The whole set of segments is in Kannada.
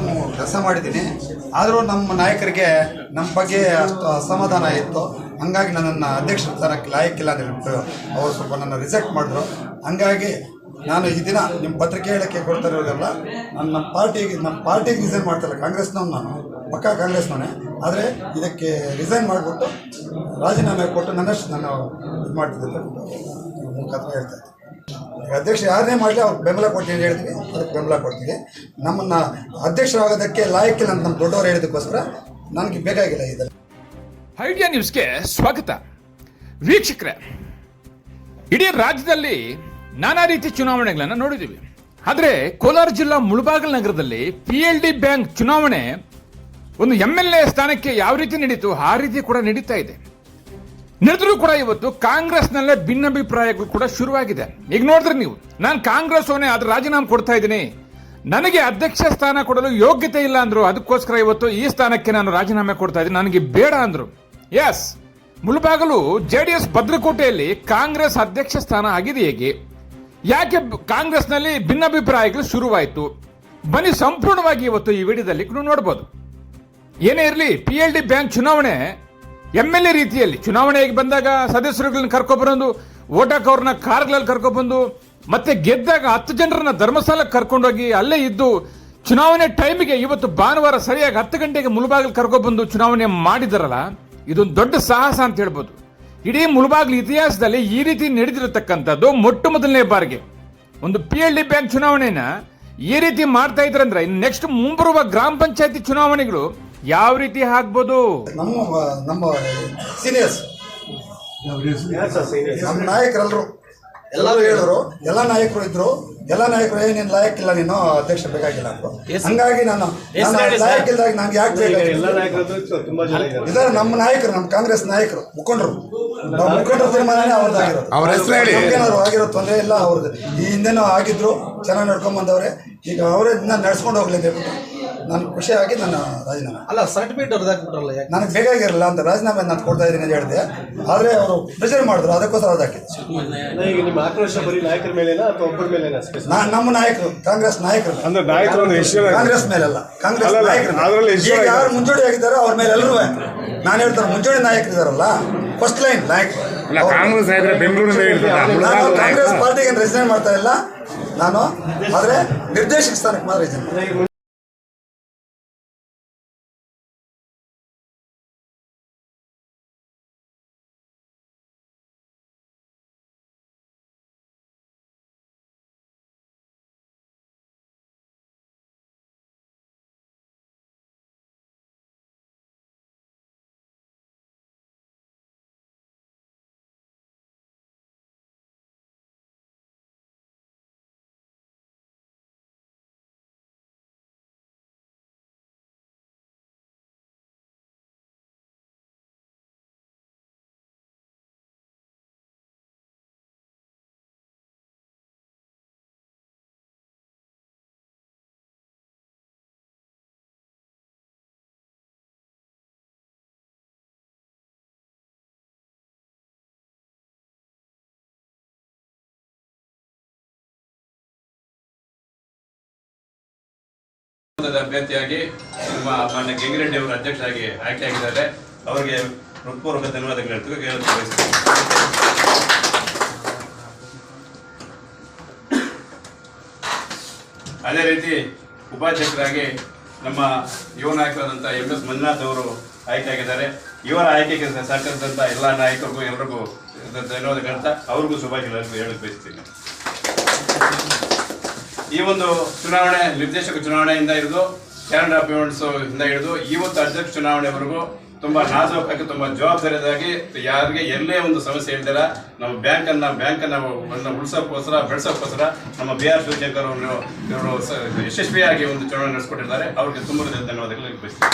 ಟರ್ಮು ಕೆಲಸ ಮಾಡಿದ್ದೀನಿ. ಆದರೂ ನಮ್ಮ ನಾಯಕರಿಗೆ ನಮ್ಮ ಬಗ್ಗೆ ಅಷ್ಟು ಅಸಮಾಧಾನ ಇತ್ತು. ಹಂಗಾಗಿ ನನ್ನನ್ನು ಅಧ್ಯಕ್ಷ ಸ್ಥಾನಕ್ಕೆ ಲಾಯಕ್ಕಿಲ್ಲ ಅಂತ ಹೇಳ್ಬಿಟ್ಟು ಅವರು ಸ್ವಲ್ಪ ನನ್ನ ರಿಜೆಕ್ಟ್ ಮಾಡಿದ್ರು. ಹಂಗಾಗಿ ನಾನು ಈ ದಿನ ನಿಮ್ಮ ಪತ್ರಿಕೆ ಹೇಳಕ್ಕೆ ಕೊಡ್ತಾ ಇರೋದಲ್ಲ ನಾನು ನಮ್ಮ ಪಾರ್ಟಿಗೆ ನಮ್ಮ ಪಾರ್ಟಿಗೆ ರಿಸೈನ್ ಮಾಡ್ತಾಯಿಲ್ಲ ಕಾಂಗ್ರೆಸ್ನವ್ನು ನಾನು, ಪಕ್ಕ ಕಾಂಗ್ರೆಸ್ನವನೇ. ಆದರೆ ಇದಕ್ಕೆ ರಿಸೈನ್ ಮಾಡಿಬಿಟ್ಟು ರಾಜೀನಾಮೆ ಕೊಟ್ಟು ನನ್ನಷ್ಟು ನಾನು ಇದು ಮಾಡ್ತಿದ್ದೆ ಮುಖಾಂತರ ಹೇಳ್ತಾ ಇದ್ದೆ ಅಧ್ಯಕ್ಷ ಯಾರನ್ನೇ ಮಾಡಲಿ ಅವ್ರಿಗೆ ಬೆಂಬಲ ಕೊಡ್ತೀನಿ ಹೇಳ್ತೀವಿ. ಅದಕ್ಕೆ ಬೆಂಬಲ ಕೊಡ್ತೀವಿ. ನಮ್ಮನ್ನು ಅಧ್ಯಕ್ಷರಾಗೋದಕ್ಕೆ ಲಾಯಕ್ಕಿಲ್ಲ ಅಂತ ನಮ್ಮ ದೊಡ್ಡವರು ಹೇಳಿದಕ್ಕೋಸ್ಕರ ನನಗೆ ಬೇಕಾಗಿಲ್ಲ ಇದೆಲ್ಲ. ಐಡಿಯಾ ನ್ಯೂಸ್ಗೆ ಸ್ವಾಗತ. ವೀಕ್ಷಕರೇ, ಇಡೀ ರಾಜ್ಯದಲ್ಲಿ ನಾನಾ ರೀತಿ ಚುನಾವಣೆಗಳನ್ನು ನೋಡಿದ್ದೀವಿ. ಆದರೆ ಕೋಲಾರ ಜಿಲ್ಲಾ ಮುಳಬಾಗಲ್ ನಗರದಲ್ಲಿ ಪಿ ಎಲ್ ಡಿ ಬ್ಯಾಂಕ್ ಚುನಾವಣೆ ಒಂದು ಎಂ ಎಲ್ ಎ ಸ್ಥಾನಕ್ಕೆ ಯಾವ ರೀತಿ ನಡೀತು, ಆ ರೀತಿ ಕೂಡ ನಡೀತಾ ಇದೆ. ನಡೆದರೂ ಕೂಡ ಇವತ್ತು ಕಾಂಗ್ರೆಸ್ನಲ್ಲೇ ಭಿನ್ನಾಭಿಪ್ರಾಯಗಳು ಕೂಡ ಶುರುವಾಗಿದೆ. ಈಗ ನೋಡಿದ್ರೆ ನೀವು, ನಾನು ಕಾಂಗ್ರೆಸ್ ಅವನೇ ಅದ್ರ ರಾಜೀನಾಮೆ ಕೊಡ್ತಾ ಇದ್ದೀನಿ. ನನಗೆ ಅಧ್ಯಕ್ಷ ಸ್ಥಾನ ಕೊಡಲು ಯೋಗ್ಯತೆ ಇಲ್ಲ ಅಂದ್ರು, ಅದಕ್ಕೋಸ್ಕರ ಇವತ್ತು ಈ ಸ್ಥಾನಕ್ಕೆ ನಾನು ರಾಜೀನಾಮೆ ಕೊಡ್ತಾ ಇದ್ದೀನಿ. ನನಗೆ ಬೇಡ ಅಂದ್ರು. ಎಸ್ ಮುಳುಬಾಗಲು ಜೆ ಡಿ ಎಸ್ ಭದ್ರಕೋಟೆಯಲ್ಲಿ ಕಾಂಗ್ರೆಸ್ ಅಧ್ಯಕ್ಷ ಸ್ಥಾನ ಆಗಿದೆ ಹೇಗೆ? ಯಾಕೆ ಕಾಂಗ್ರೆಸ್ನಲ್ಲಿ ಭಿನ್ನಾಭಿಪ್ರಾಯಗಳು ಶುರುವಾಯಿತು? ಬನ್ನಿ ಸಂಪೂರ್ಣವಾಗಿ ಇವತ್ತು ಈ ವಿಡಿಯೋದಲ್ಲಿ ನೋಡ್ಬೋದು. ಏನೇ ಇರಲಿ ಪಿ ಎಲ್ ಡಿ ಬ್ಯಾಂಕ್ ಚುನಾವಣೆ ಎಂ ಎಲ್ ಎ ರೀತಿಯಲ್ಲಿ ಚುನಾವಣೆಗೆ ಬಂದಾಗ ಸದಸ್ಯರುಗಳನ್ನ ಕರ್ಕೊಬರೋದು ಓಟಾಕ್ ಅವ್ರನ್ನ ಕಾರ್ಗಳಲ್ಲಿ ಕರ್ಕೊಬಂದು, ಮತ್ತೆ ಗೆದ್ದಾಗ ಹತ್ತು ಜನರನ್ನ ಧರ್ಮಸ್ಥಳಕ್ಕೆ ಕರ್ಕೊಂಡೋಗಿ ಅಲ್ಲೇ ಇದ್ದು ಚುನಾವಣೆ ಟೈಮಿಗೆ ಇವತ್ತು ಭಾನುವಾರ ಸರಿಯಾಗಿ ಹತ್ತು ಗಂಟೆಗೆ ಮುಳುಬಾಗಿಲು ಕರ್ಕೊಬಂದು ಚುನಾವಣೆ ಮಾಡಿದಾರಲ್ಲ, ಇದೊಂದು ದೊಡ್ಡ ಸಾಹಸ ಅಂತ ಹೇಳ್ಬೋದು. ಇಡೀ ಮುಳುಬಾಗಿಲು ಇತಿಹಾಸದಲ್ಲಿ ಈ ರೀತಿ ನಡೆದಿರತಕ್ಕಂಥದ್ದು ಮೊಟ್ಟ ಮೊದಲನೇ ಬಾರಿಗೆ. ಒಂದು ಪಿ ಎಲ್ ಡಿ ಬ್ಯಾಂಕ್ ಚುನಾವಣೆನ ಈ ರೀತಿ ಮಾಡ್ತಾ ಇದ್ರಂದ್ರೆ ನೆಕ್ಸ್ಟ್ ಮುಂಬರುವ ಗ್ರಾಮ ಪಂಚಾಯತಿ ಚುನಾವಣೆಗಳು ಯಾವ ರೀತಿ ಹಾಕ್ಬೋದು? ನಮ್ಮ ನಮ್ಮ ಸೀನಿಯರ್ಸ್ ನಮ್ಮ ನಾಯಕರೆಲ್ಲರೂ ಎಲ್ಲರೂ ಹೇಳಿದ್ರು ಎಲ್ಲ ನಾಯಕರು ಇದ್ರು ಎಲ್ಲ ನಾಯಕರು ಏ ಲಾಯಕ್ ಇಲ್ಲ ನೀನು ಅಧ್ಯಕ್ಷ ಬೇಕಾಗಿಲ್ಲ ಅಂದ್ರು ಹಂಗಾಗಿ ನಾನು ನಾನು ಲಾಯಕ್ಕಿಲ್ದಾಗ ನಂಗೆ ಯಾಕೆ ಬೇಕಾಗಿಲ್ಲ ಇದಾರೆ ನಮ್ಮ ನಾಯಕರು ನಮ್ಮ ಕಾಂಗ್ರೆಸ್ ನಾಯಕರು ಮುಖಂಡರು. ನಾವು ಮುಖಂಡರ ತೀರ್ಮಾನನೇ ಅವ್ರದ್ದಾಗಿರೋದು ಏನಾದ್ರು ಹೆಸ್ರು ಹೇಳಿ. ನಮ್ಗೇನಾದ್ರು ಆಗಿರೋ ತೊಂದರೆ ಇಲ್ಲ ಅವ್ರದ್ದು. ಈ ಹಿಂದೆನೂ ಆಗಿದ್ರು ಚೆನ್ನಾಗಿ ನಡ್ಕೊಂಡ್ ಬಂದವ್ರೆ. ಈಗ ಅವರೇ ನಡ್ಸ್ಕೊಂಡು ಹೋಗ್ಲಿ ಅಂತ ಹೇಳ್ಬಿಟ್ಟು. ನಾನು ಖುಷಿಯಾಗಿ ನನ್ನ ರಾಜೀನಾಮೆ. ಅಲ್ಲ ಸರ್ಟಿಫಿಕೇಟ್ ಅವ್ರದ್ದು ಹಾಕ್ಬಿಟ್ರಲ್ಲ ಯಾಕೆ? ನನಗೆ ಬೇಕಾಗಿರಲಿಲ್ಲ ಅಂತ ರಾಜೀನಾಮೆ ನಾನು ಕೊಡ್ತಾ ಇದ್ದೀನಿ ಅಂತ ಹೇಳಿದೆ. ಆದರೆ ಅವರು ಪ್ರೆಷರ್ ಮಾಡಿದ್ರು ಅದಕ್ಕೋಸ್ಕರ ಅದು ಹಾಕಿದ್ರು ಈಗ ನಿಮ್ಮ ಆಕ್ರೋಶ ಬರೀ ನಾಯಕರ ಮೇಲೆನಾ ಅಥವಾ ಒಬ್ಬರ ಮೇಲೆನಾ ನಾ ನಮ್ಮ ನಾಯಕರು ಕಾಂಗ್ರೆಸ್ ನಾಯಕರು. ಅಂದ್ರೆ ನಾಯಕರು ಒಂದು ಎಷ್ಟು ಕಾಂಗ್ರೆಸ್ ಮೇಲಲ್ಲ ಕಾಂಗ್ರೆಸ್ ನಾಯಕರು. ಅದ್ರಲ್ಲಿ ಈಗ ಯಾರು? ಮುಂಚೂಣಿ ಆಗಿದ್ದಾರೋ ಅವ್ರ ಮೇಲೆ ಎಲ್ಲರೂ ನಾನು ಹೇಳ್ತಾರೆ ಮುಂಚೂಣಿ ನಾಯಕರು ಇದಾರಲ್ಲ ಫಸ್ಟ್ ಲೈನ್ ನಾಯಕರು. ಅಲ್ಲ ಕಾಂಗ್ರೆಸ್ ನಾಯಕರ ಬೆಂಗಳೂರಿನಿಂದ ಇರ್ತದೆ ನಾನು ಕಾಂಗ್ರೆಸ್ ಪಾರ್ಟಿಗೆ ರಿಸೈನ್ ಮಾಡ್ತಾ ಇಲ್ಲ. ನಾನು ಆದರೆ ನಿರ್ದೇಶಕ ಸ್ಥಾನಕ್ಕೆ ಮಾತ್ರ ಪಕ್ಷದ ಅಭ್ಯರ್ಥಿಯಾಗಿ ನಮ್ಮ ಮಾನ್ಯ ಗೆಂಗಿರೆಡ್ಡಿ ಅವರು ಅಧ್ಯಕ್ಷರಾಗಿ ಆಯ್ಕೆಯಾಗಿದ್ದಾರೆ. ಅವರಿಗೆ ಹೃತ್ಪೂರ್ವಕ ಧನ್ಯವಾದಗಳು ಹೇಳ್ತೀವಿ. ಅದೇ ರೀತಿ ಉಪಾಧ್ಯಕ್ಷರಾಗಿ ನಮ್ಮ ಯುವ ನಾಯಕರಾದಂಥ ಎಂ ಎಸ್ ಮಂಜುನಾಥ್ ಅವರು ಆಯ್ಕೆಯಾಗಿದ್ದಾರೆ. ಇವರ ಆಯ್ಕೆಗೆ ಸಹಕರಿಸಿದಂಥ ಎಲ್ಲ ನಾಯಕರಿಗೂ, ಎಲ್ರಿಗೂ ಧನ್ಯವಾದ ಅವ್ರಿಗೂ ಶುಭಾಶಯಗಳನ್ನು ಹೇಳಕ್ಕೆ ಬಯಸ್ತೀನಿ. ಈ ಒಂದು ಚುನಾವಣೆ, ನಿರ್ದೇಶಕ ಚುನಾವಣೆಯಿಂದ ಹಿಡಿದು ಕ್ಯಾಲೆಂಡರ್ ಅಪಾಯಿಂಟ್ಸ್ ಇಂದ ಹಿಡಿದು ಇವತ್ತು ಅಧ್ಯಕ್ಷ ಚುನಾವಣೆವರೆಗೂ ತುಂಬಾ ನಾಜೂಕಾಗಿ, ತುಂಬಾ ಜವಾಬ್ದಾರಿಯಾಗಿ ಯಾರಿಗೆ ಎಲ್ಲೇ ಒಂದು ಸಮಸ್ಯೆ ಇಲ್ದಿಲ್ಲ ನಮ್ಮ ಬ್ಯಾಂಕ್ ಅನ್ನ ಬ್ಯಾಂಕ್ ಅನ್ನ ಉಳಿಸೋಕ್ಕೋಸ್ಕರ, ಬೆಳೆಸೋಕ್ಕೋಸ್ಕರ ನಮ್ಮ ಬಿ ಆರ್ ಶಿವಶಂಕರ್ ಅವರು, ಇವರು ಯಶಸ್ವಿಯಾಗಿ ಒಂದು ಚುನಾವಣೆ ನಡೆಸಿಕೊಟ್ಟಿದ್ದಾರೆ. ಅವ್ರಿಗೆ ತುಂಬ ಧನ್ಯವಾದಗಳು. ಬಯಸ್ತೀನಿ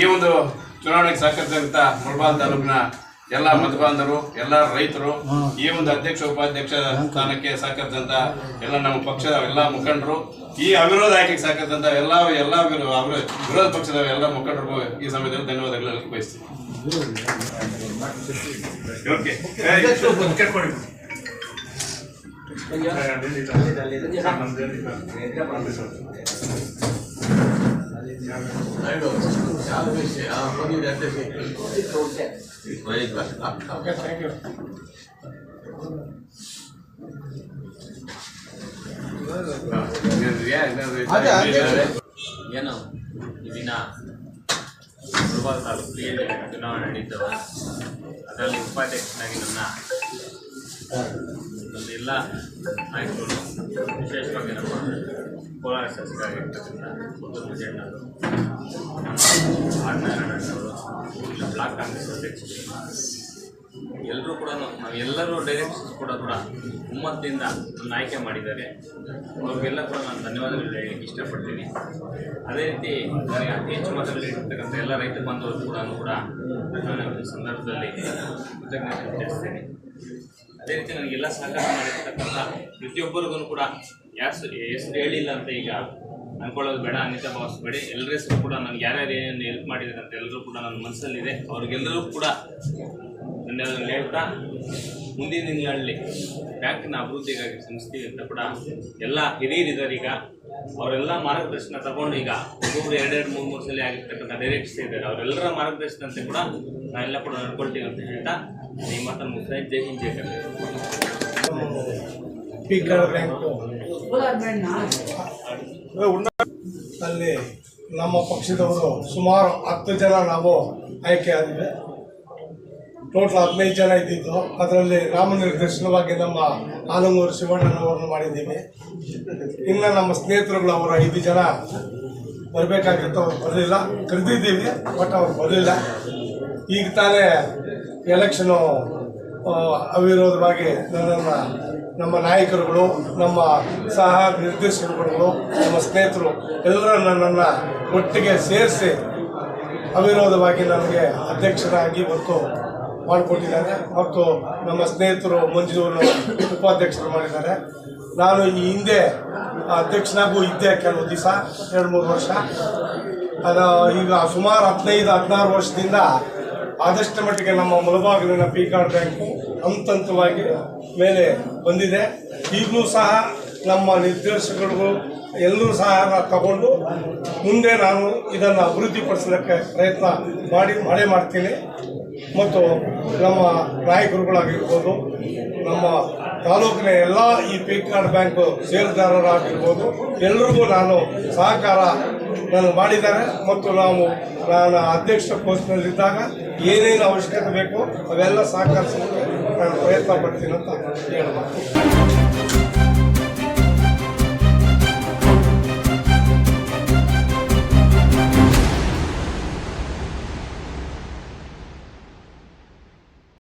ಈ ಒಂದು ಚುನಾವಣೆಗೆ ಸಹಕರಿಸಿದಂತ ಮುಳಬಾಲ್ ತಾಲೂಕಿನ ಎಲ್ಲ ಮತಬಾಂಧವರು ಎಲ್ಲ ರೈತರು ಈ ಒಂದು ಅಧ್ಯಕ್ಷ ಉಪಾಧ್ಯಕ್ಷ ಸ್ಥಾನಕ್ಕೆ ಸಹಕರಿಸಿದಂತ ಎಲ್ಲ ನಮ್ಮ ಪಕ್ಷದ ಎಲ್ಲ ಮುಖಂಡರು ಈ ಅವಿರೋಧ ಆಯ್ಕೆಗೆ ಸಹಕರಿಸಿದಂತ ಎಲ್ಲ ಎಲ್ಲ ವಿರೋಧ ಪಕ್ಷದ ಎಲ್ಲ ಮುಖಂಡರು ಈ ಸಮಯದಲ್ಲಿ ಧನ್ಯವಾದಗಳು ಎಲ್ಲ ಬಯಸ್ತೀನಿ ಓಕೆ. ಏ, ಕೇಳ್ಕೊಳ್ಳಿ. ಅದೇ, ಅದೇ. ಏನು ಈ ದಿನ ಮುಳಬಾಗ ತಾಲೂಕಿಗೆ ಚುನಾವಣೆ ನಡೀತು ಅದರಲ್ಲಿ ಉಪಾಧ್ಯಕ್ಷನಾಗಿ ನನ್ನ ನಮ್ಮ ಎಲ್ಲ ನಾಯಕರು ವಿಶೇಷವಾಗಿ ನಮ್ಮ ಕೋಲಾರ ಶಾಸಕರಾಗಿರ್ತಕ್ಕಂಥ ಪುತ್ತೂರು ವಿಜಯಣ್ಣವರು ಆರ್ ನಾರಾಯಣಣ್ಣವರು ಬ್ಲಾಕ್ ಕಾಂಗ್ರೆಸ್ ಅಧ್ಯಕ್ಷರು ಎಲ್ಲರೂ ಕೂಡ ನಾವೆಲ್ಲರೂ ಡೈರೆಕ್ಷನ್ಸ್ ಕೂಡ ಕೂಡ ಹುಮ್ಮತ್ತಿಂದ ನನ್ನ ಆಯ್ಕೆ ಮಾಡಿದ್ದಾರೆ. ಅವ್ರಿಗೆಲ್ಲ ಕೂಡ ನಾನು ಧನ್ಯವಾದಗಳು ಹೇಳಲಿಕ್ಕೆ ಇಷ್ಟಪಡ್ತೀನಿ. ಅದೇ ರೀತಿ ನನಗೆ ಅತಿ ಹೆಚ್ಚು ಮತದಲ್ಲಿ ಇರ್ತಕ್ಕಂಥ ಎಲ್ಲ ರೈತ ಬಾಂಧವರು ಕೂಡ ಕೂಡ ಸಂದರ್ಭದಲ್ಲಿ ಕೃತಜ್ಞತೆ ತಿಳಿಸ್ತೇನೆ. ಅದೇ ರೀತಿ ನನಗೆಲ್ಲ ಸಹಕಾರ ಮಾಡಿರ್ತಕ್ಕಂಥ ಪ್ರತಿಯೊಬ್ಬರಿಗೂ ಕೂಡ ಯಾರು ಹೆಸರು ಹೇಳಿಲ್ಲ ಅಂತ ಈಗ ಅನ್ಕೊಳ್ಳೋದು ಬೇಡ, ಅನಿತಾ ಭಾವಿಸ್ಬೇಡಿ ಎಲ್ಲರ ಹೆಸರು ಕೂಡ ನನಗೆ ಯಾರ್ಯಾರು ಏನೇನು ಹೆಲ್ಪ್ ಮಾಡಿದ್ದಾರೆ ಅಂತ ಎಲ್ಲರೂ ಕೂಡ ನನ್ನ ಮನಸ್ಸಲ್ಲಿದೆ. ಅವ್ರಿಗೆಲ್ಲರೂ ಕೂಡ ಧನ್ಯವಾದಗಳು ಹೇಳ್ತಾ ಮುಂದಿನ ದಿನಗಳಲ್ಲಿ ಬ್ಯಾಂಕಿನ ಅಭಿವೃದ್ಧಿಗಾಗಿ ಸಂಸ್ಥೆ ಅಂತ ಕೂಡ ಎಲ್ಲ ಹಿರಿಯರಿದ್ದಾರೆ ಈಗ. ಅವರೆಲ್ಲ ಮಾರ್ಗದರ್ಶನ ತಗೊಂಡು ಈಗ ಒಬ್ಬೊಬ್ರು ಎರಡೆರಡು ಮೂರು ಮೂರು ಸಲ ಆಗಿರ್ತಕ್ಕಂಥ ಡೈರೆಕ್ಟ್ಸ್ ಇದ್ದಾರೆ. ಅವರೆಲ್ಲರ ಮಾರ್ಗದರ್ಶನಂತೆ ಕೂಡ ನಾವೆಲ್ಲ ಕೂಡ ನಡ್ಕೊಳ್ತೀವಿ ಅಂತ ಹೇಳ್ತಾ ಈ ಮಾತನ್ನು ಮುಗಿಸ್ತಾ ಜೈ ಹಿಂದ್ ಜೈ ಅಲ್ಲಿ ನಮ್ಮ ಪಕ್ಷದವರು ಸುಮಾರು ಹತ್ತು ಜನ ನಾವು ಆಯ್ಕೆ ಆದಿವೆ ಟೋಟಲ್ ಹದಿನೈದು ಜನ ಇದ್ದಿದ್ದು. ಅದರಲ್ಲಿ ನಾಮನಿರ್ದೇಶನವಾಗಿ ನಮ್ಮ ಆಲಂಗೂರು ಶಿವಣ್ಣನವರನ್ನು ಮಾಡಿದ್ದೀವಿ. ಇನ್ನು ನಮ್ಮ ಸ್ನೇಹಿತರುಗಳು ಅವರು ಐದು ಜನ ಬರಬೇಕಾಗಿತ್ತು, ಅವ್ರು ಬರಲಿಲ್ಲ. ಕರೆದಿದ್ದೀವಿ, ಬಟ್ ಅವ್ರು ಬರಲಿಲ್ಲ. ಈಗ ತಾನೇ ಎಲೆಕ್ಷನು ಅವಿರೋಧವಾಗಿ ನನ್ನನ್ನು, ನಮ್ಮ ನಾಯಕರುಗಳು, ನಮ್ಮ ಸಹ ನಿರ್ದೇಶಕರುಗಳು, ನಮ್ಮ ಸ್ನೇಹಿತರು ಎಲ್ಲರೂ ನನ್ನನ್ನು ಒಟ್ಟಿಗೆ ಸೇರಿಸಿ ಅವಿರೋಧವಾಗಿ ನನಗೆ ಅಧ್ಯಕ್ಷರಾಗಿ ಮತ್ತು ಮಾಡಿಕೊಟ್ಟಿದ್ದಾರೆ ಮತ್ತು ನಮ್ಮ ಸ್ನೇಹಿತರು ಮಂಜುವರು ಉಪಾಧ್ಯಕ್ಷರು ಮಾಡಿದ್ದಾರೆ. ನಾನು ಈ ಹಿಂದೆ ಅಧ್ಯಕ್ಷನಾಗೂ ಇದ್ದೆ ಕೆಲವು ದಿವಸ, ಎರಡು, ಮೂರು ವರ್ಷ. ಅದು, ಈಗ ಸುಮಾರು ಹದಿನೈದು, ಹದಿನಾರು ವರ್ಷದಿಂದ ಆದಷ್ಟು ಮಟ್ಟಿಗೆ ನಮ್ಮ ಮುಳಬಾಗಿಲಿನ ಪಿ ಕಾರ್ಡ್ ಬ್ಯಾಂಕು ಹಂತ ಹಂತವಾಗಿ ಮೇಲೆ ಬಂದಿದೆ. ಈಗಲೂ ಸಹ ನಮ್ಮ ನಿರ್ದೇಶಕರು ಎಲ್ಲರೂ ಸಹ ತಗೊಂಡು ಮುಂದೆ ನಾನು ಇದನ್ನು ಅಭಿವೃದ್ಧಿಪಡಿಸಲಿಕ್ಕೆ ಪ್ರಯತ್ನ ಮಾಡಿ, ಮಾಡೇ ಮಾಡ್ತೀನಿ. ಮತ್ತು ನಮ್ಮ ನಾಯಕರುಗಳಾಗಿರ್ಬೋದು, ನಮ್ಮ ತಾಲೂಕಿನ ಎಲ್ಲ ಈ ಪಿ ಕಾರ್ಡ್ ಬ್ಯಾಂಕ್ ಷೇರುದಾರರಾಗಿರ್ಬೋದು ಎಲ್ರಿಗೂ ನಾನು ಸಹಕಾರ ನಾನು ಮಾಡಿದ್ದಾರೆ. ಮತ್ತು ನಾವು, ನಾನು ಅಧ್ಯಕ್ಷ ಪೋಸ್ಟ್ನಲ್ಲಿದ್ದಾಗ ಏನೇನು ಅವಶ್ಯಕತೆ ಬೇಕು ಅವೆಲ್ಲ ಸಹಕರಿಸಲಿಕ್ಕೆ ನಾನು ಪ್ರಯತ್ನ ಪಡ್ತೀನಿ ಅಂತ ಹೇಳ್ಬೋದು